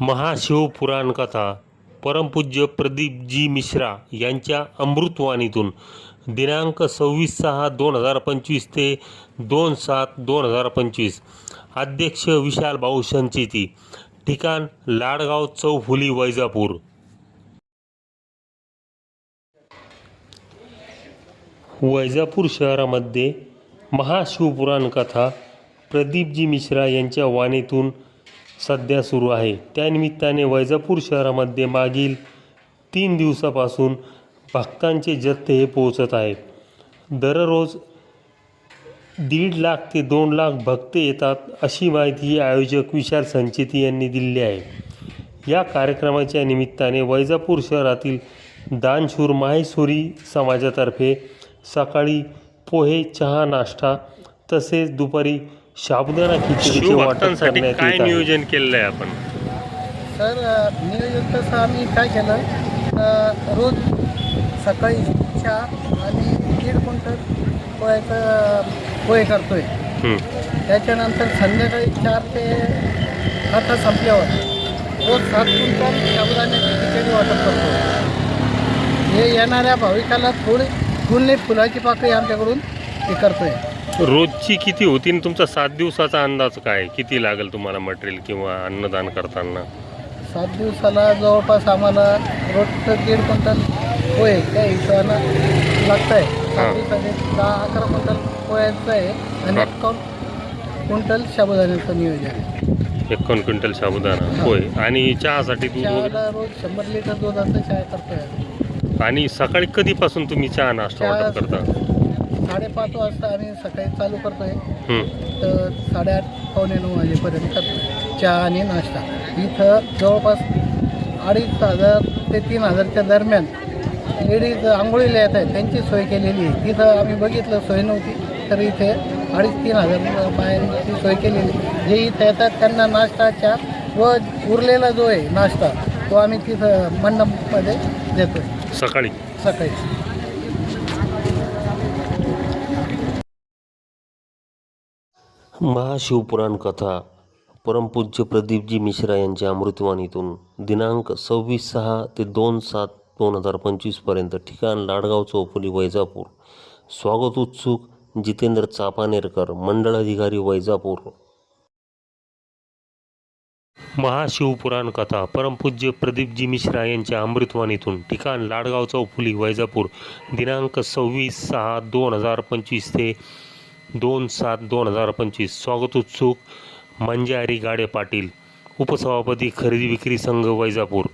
महाशिवपुराण कथा परमपूज्य प्रदीपजी मिश्रा यांच्या अमृतवाणीतून दिनांक सव्वीस सहा दोन हजार पंचवीस ते दोन सात दोन हजार पंचवीस. अध्यक्ष विशाल भाऊ संचिती ठिकाण लाडगाव चौफुली वैजापूर. वैजापूर शहरामध्ये महाशिवपुराण कथा प्रदीपजी मिश्रा यांच्या वाणीतून सध्या सुरू आहे. त्यानिमित्ताने वैजापूर शहरामध्ये मागील तीन दिवसापासून भक्तांचे जत्थे हे पोहोचत आहे दररोज दीड लाख ते दोन लाख भक्त येतात अशी माहिती आयोजक विशाल संचेती यांनी दिली आहे. या कार्यक्रमाच्या निमित्ताने वैजापूर शहरातील दानशूर माहेश्वरी समाजातर्फे सकाळी पोहे चहा नाश्ता तसेच दुपारी साबुदाणा खिचडीचे वाटप करण्यात येत आहे. नियोजन केलेलं आहे आपण? सर नियोजन तसं आम्ही काय केलं? अ, रोज सकाळी चहा आणि दीड क्विंटल पोह्याचं पोहे करतोय. त्याच्यानंतर संध्याकाळी चार ते कथा संपल्यावर रोज सात क्विंटल साबुदाण्याची खिचडी वाटप करतो हे येणाऱ्या भाविकाला थोडी फुलने फुलाची पाकळी आमच्याकडून हे करतोय. रोजची किती होती आणि तुमचा सात दिवसाचा अंदाज काय? किती लागेल तुम्हाला मटेरियल किंवा अन्नदान करताना? सात दिवसाला जवळपास आम्हाला रोजचं दीड क्विंटल पोहे त्या हिशोबानं लागतं आहे सात हां. दहा अकरा क्विंटल पोह्याचं आहे आणि हां. एक क्विंटल साबुदाण्याचं नियोजन आहे. एकोण क्विंटल साबुदाणा होय. आणि चहासाठी दूध वगैरे? चहाला रोज शंभर लिटर दुधाचं चाय करतोय आणि सकाळी कधीपासून तुम्ही चहा नाश्ता चहा वाटप करता? साडेपाच वाजता आम्ही सकाळी चालू करतोय. हं. तर साडेआठ पावणे नऊ वाजेपर्यंत करतो चहा आणि नाश्ता. इथं जवळपास अडीच हजार ते तीन हजारच्या दरम्यान लेडीज आंघोळीला येत आहेत. त्यांची सोय केलेली आहे. तिथं आम्ही बघितलं सोय नव्हती. तर इथे अडीच तीन हजार बायांची सोय केलेली आहे. जे इथं येतात त्यांना नाश्ता चहा व उरलेला जो आहे नाश्ता तो आम्ही तिथं मंडपमध्ये देतोय. सकाळी? सकाळी. महाशिवपुराण कथा परमपूज्य प्रदीपजी मिश्रा यांच्या अमृतवाणीतून दिनांक सव्वीस सहा ते दोन सात दोन हजार पंचवीसपर्यंत ठिकाण लाडगाव चौफुली वैजापूर. स्वागत उत्सुक जितेंद्र चापानेरकर मंडळ अधिकारी वैजापूर. महाशिवपुराण कथा परमपूज्य प्रदीपजी मिश्रा यांच्या अमृतवाणीतून ठिकाण लाडगाव चौफुली वैजापूर. दिनांक सव्वीस सहा दोन हजार पंचवीस ते दोन सात दोन हजार पंचवीस. स्वागत उत्सुक मंजारी गाडे पाटील उपसभापती खरेदी विक्री संघ वैजापूर.